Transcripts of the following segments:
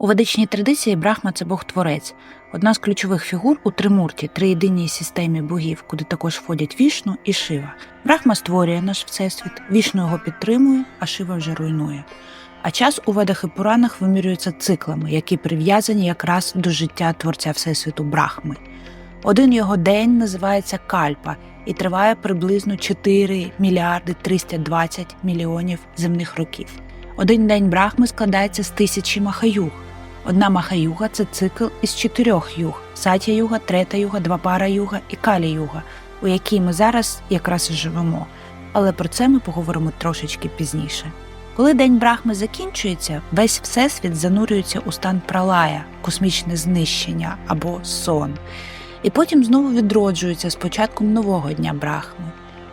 У ведичній традиції Брахма це Бог-творець, одна з ключових фігур у Тримурті, триєдинній системі богів, куди також входять Вішну і Шива. Брахма створює наш всесвіт, Вішну його підтримує, а Шива вже руйнує. А час у ведах і Пуранах вимірюється циклами, які прив'язані якраз до життя творця Всесвіту Брахми. Один його день називається Кальпа і триває приблизно 4 мільярди 320 мільйонів земних років. Один день Брахми складається з тисячі махаюг. Одна махаюга це цикл із чотирьох юг: сатя юга, трета юга, двапара юга і калі юга, у якій ми зараз якраз і живемо. Але про це ми поговоримо трошечки пізніше. Коли день Брахми закінчується, весь всесвіт занурюється у стан пралая, космічне знищення або сон, і потім знову відроджується з початком нового дня Брахми.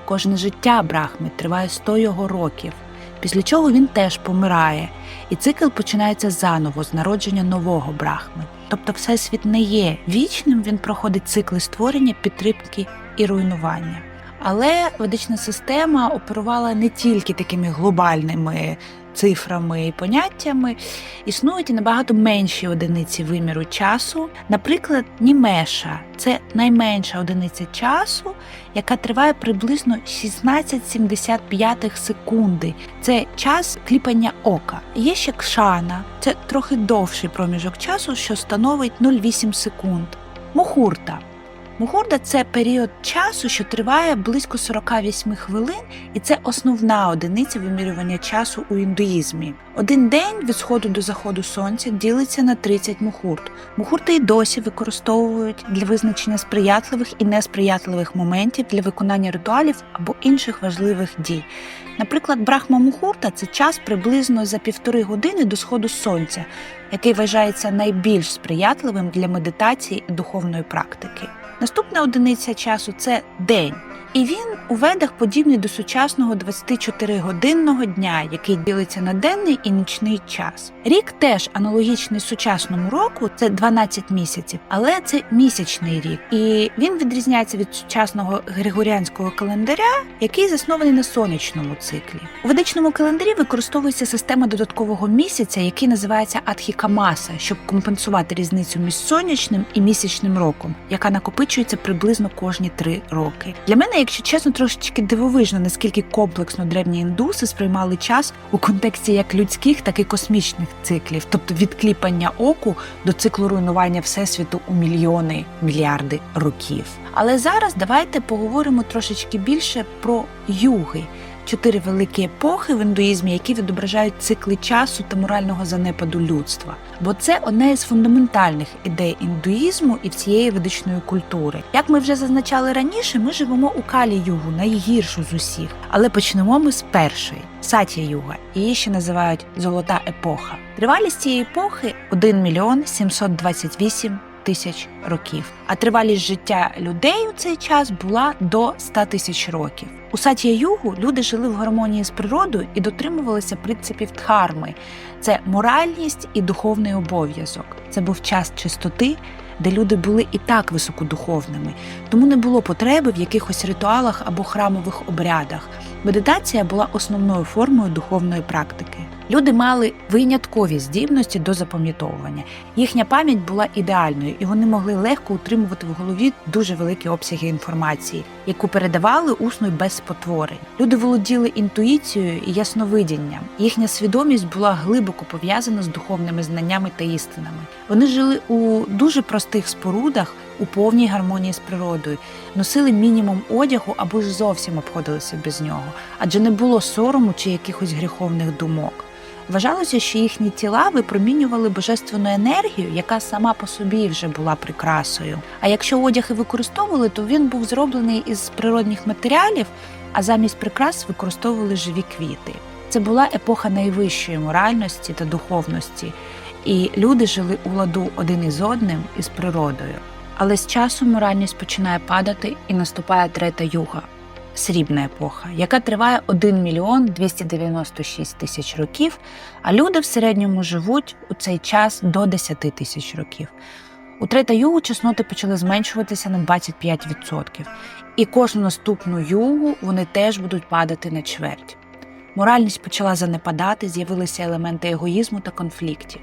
Кожне життя Брахми триває 100 його років, після чого він теж помирає, і цикл починається заново з народження нового Брахми. Тобто Всесвіт не є вічним, він проходить цикли створення, підтримки і руйнування. Але ведична система оперувала не тільки такими глобальними цифрами і поняттями, існують і набагато менші одиниці виміру часу. Наприклад, німеша це найменша одиниця часу, яка триває приблизно 16,75 секунди. Це час кліпання ока. Є ще кшана, це трохи довший проміжок часу, що становить 0,8 секунд. Мухурта. Мухурда це період часу, що триває близько 48 хвилин, і це основна одиниця вимірювання часу у індуїзмі. Один день від сходу до заходу сонця ділиться на 30 мухурт. Мухурти й досі використовують для визначення сприятливих і несприятливих моментів для виконання ритуалів або інших важливих дій. Наприклад, брахма мухурта це час приблизно за півтори години до сходу сонця, який вважається найбільш сприятливим для медитації і духовної практики. Наступна одиниця часу це день. І він у ведах подібний до сучасного 24-годинного дня, який ділиться на денний і нічний час. Рік теж аналогічний сучасному року, це 12 місяців, але це місячний рік. І він відрізняється від сучасного григоріанського календаря, який заснований на сонячному циклі. У ведичному календарі використовується система додаткового місяця, який називається Адхікамаса, щоб компенсувати різницю між сонячним і місячним роком, яка накопичується приблизно кожні три роки. Для мене, якщо чесно, трошечки дивовижно, наскільки комплексно древні індуси сприймали час у контексті як людських, так і космічних циклів, тобто від кліпання оку до циклу руйнування всесвіту у мільйони мільярди років. Але зараз давайте поговоримо трошечки більше про юги. Чотири великі епохи в індуїзмі, які відображають цикли часу та морального занепаду людства. Бо це одна із фундаментальних ідей індуїзму і всієї ведичної культури. Як ми вже зазначали раніше, ми живемо у калі югу, найгіршу з усіх. Але почнемо ми з першої сатя юга. Її ще називають золота епоха. Тривалість цієї епохи 1 мільйон 728 тисяч років. А тривалість життя людей у цей час була до 100 тисяч років. У сатія югу люди жили в гармонії з природою і дотримувалися принципів дхарми. Це моральність і духовний обов'язок. Це був час чистоти, де люди були і так високодуховними, тому не було потреби в якихось ритуалах або храмових обрядах. Медитація була основною формою духовної практики. Люди мали виняткові здібності до запам'ятовування. Їхня пам'ять була ідеальною, і вони могли легко утримувати в голові дуже великі обсяги інформації, яку передавали усно й без спотворень. Люди володіли інтуїцією і ясновидінням. Їхня свідомість була глибоко пов'язана з духовними знаннями та істинами. Вони жили у дуже простих спорудах у повній гармонії з природою, носили мінімум одягу або ж зовсім обходилися без нього, адже не було сорому чи якихось гріховних думок. Вважалося, що їхні тіла випромінювали божественну енергію, яка сама по собі вже була прикрасою. А якщо одяг і використовували, то він був зроблений із природних матеріалів, а замість прикрас використовували живі квіти. Це була епоха найвищої моральності та духовності, і люди жили у ладу один із одним із природою. Але з часом моральність починає падати і наступає трета юга срібна епоха, яка триває 1 мільйон 296 тисяч років, а люди в середньому живуть у цей час до 10 тисяч років. У трета югу чесноти почали зменшуватися на 25%, і кожну наступну югу вони теж будуть падати на чверть. Моральність почала занепадати, з'явилися елементи егоїзму та конфліктів.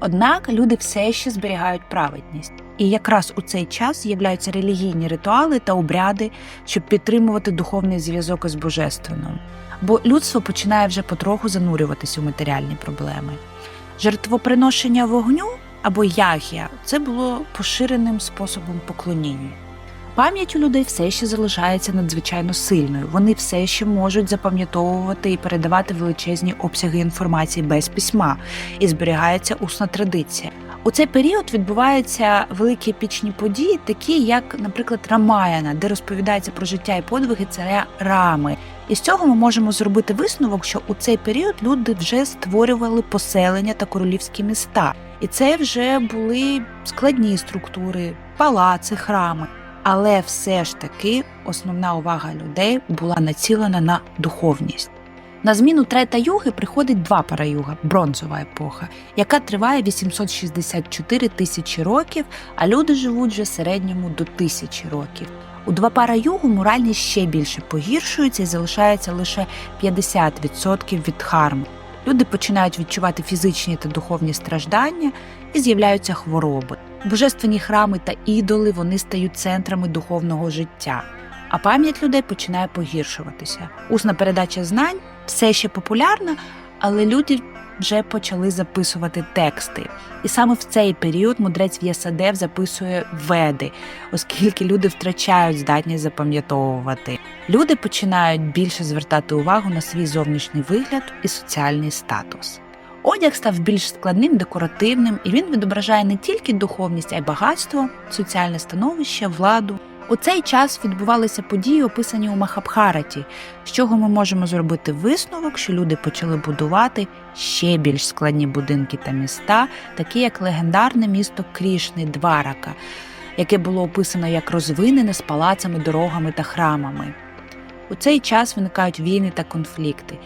Однак люди все ще зберігають праведність. І якраз у цей час з'являються релігійні ритуали та обряди, щоб підтримувати духовний зв'язок із божественним. Бо людство починає вже потроху занурюватися у матеріальні проблеми. Жертвоприношення вогню або ягія це було поширеним способом поклоніння. Пам'ять у людей все ще залишається надзвичайно сильною. Вони все ще можуть запам'ятовувати і передавати величезні обсяги інформації без письма, і зберігається усна традиція. У цей період відбуваються великі епічні події, такі як, наприклад, Рамаяна, де розповідається про життя і подвиги царя Рами. І з цього ми можемо зробити висновок, що у цей період люди вже створювали поселення та королівські міста, і це вже були складні структури, палаци, храми. Але все ж таки основна увага людей була націлена на духовність. На зміну трета юги приходить два параюга бронзова епоха, яка триває 864 тисячі років, а люди живуть вже середньому до тисячі років. У два пара югу моральність ще більше погіршується і залишається лише 50% від харми. Люди починають відчувати фізичні та духовні страждання і з'являються хвороби. Божественні храми та ідоли вони стають центрами духовного життя, а пам'ять людей починає погіршуватися. Усна передача знань все ще популярна, але люди вже почали записувати тексти. І саме в цей період мудрець В'ясадев записує веди, оскільки люди втрачають здатність запам'ятовувати. Люди починають більше звертати увагу на свій зовнішній вигляд і соціальний статус. Одяг став більш складним, декоративним, і він відображає не тільки духовність, а й багатство, соціальне становище, владу. У цей час відбувалися події, описані у Махабхараті, з чого ми можемо зробити висновок, що люди почали будувати ще більш складні будинки та міста, такі як легендарне місто Крішни Дварака, яке було описано як розвинене з палацами, дорогами та храмами. У цей час виникають війни та конфлікти.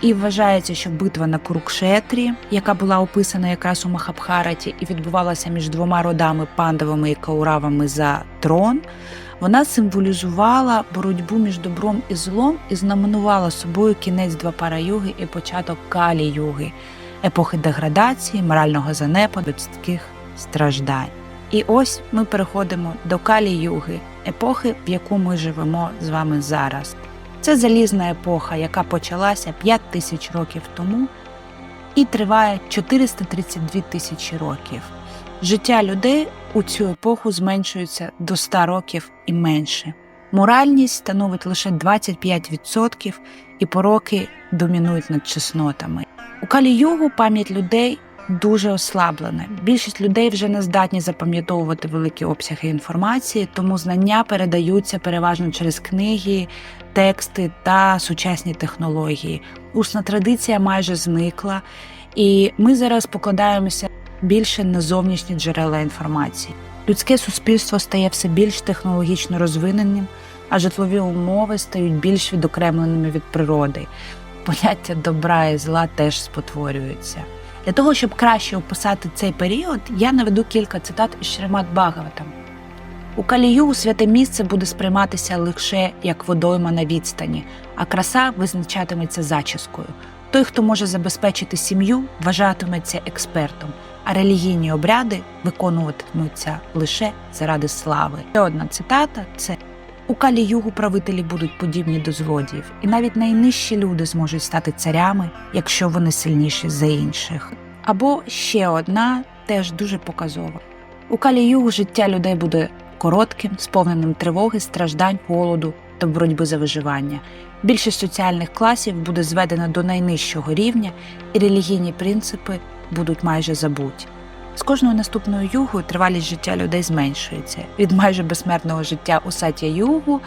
І вважається, що битва на Курукшетрі, яка була описана якраз у Махабхараті і відбувалася між двома родами пандавами і кауравами за трон, вона символізувала боротьбу між добром і злом і знаменувала собою кінець двапара юги і початок калі юги, епохи деградації, морального занепаду, людських страждань. І ось ми переходимо до калі юги, епохи, в яку ми живемо з вами зараз. Це залізна епоха, яка почалася 5 тисяч років тому і триває 432 тисячі років. Життя людей у цю епоху зменшується до 100 років і менше. Моральність становить лише 25% і пороки домінують над чеснотами. У Калі-Югу пам'ять людей дуже ослаблена. Більшість людей вже не здатні запам'ятовувати великі обсяги інформації, тому знання передаються переважно через книги, тексти та сучасні технології. Усна традиція майже зникла, і ми зараз покладаємося більше на зовнішні джерела інформації. Людське суспільство стає все більш технологічно розвиненим, а житлові умови стають більш відокремленими від природи. Поняття добра і зла теж спотворюються. Для того, щоб краще описати цей період, я наведу кілька цитат із Шримат Багаватам. У Калію святе місце буде сприйматися лише як водойма на відстані, а краса визначатиметься зачіскою. Той, хто може забезпечити сім'ю, вважатиметься експертом, а релігійні обряди виконуватимуться лише заради слави. Ще одна цитата це у Калі-Югу правителі будуть подібні до злодіїв, і навіть найнижчі люди зможуть стати царями, якщо вони сильніші за інших. Або ще одна, теж дуже показова. У Калі-Югу життя людей буде коротким, сповненим тривоги, страждань, голоду та боротьби за виживання. Більшість соціальних класів буде зведена до найнижчого рівня, і релігійні принципи будуть майже забуті. З кожною наступною югою тривалість життя людей зменшується від майже безсмертного життя у сатя югу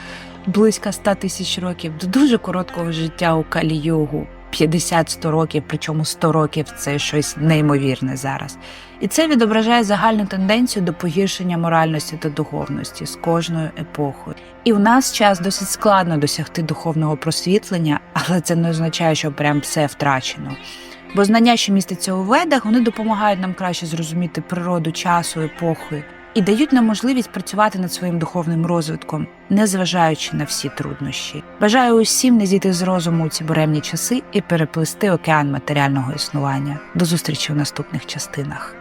близько 100 тисяч років до дуже короткого життя у калі югу 50-100 років, причому 100 років це щось неймовірне зараз. І це відображає загальну тенденцію до погіршення моральності та духовності з кожною епохою. І в нас час досить складно досягти духовного просвітлення, але це не означає, що прям все втрачено. Бо знання, що містяться у ведах, вони допомагають нам краще зрозуміти природу часу, епохи і дають нам можливість працювати над своїм духовним розвитком, незважаючи на всі труднощі. Бажаю усім не зійти з розуму у ці буремні часи і переплисти океан матеріального існування. До зустрічі в наступних частинах.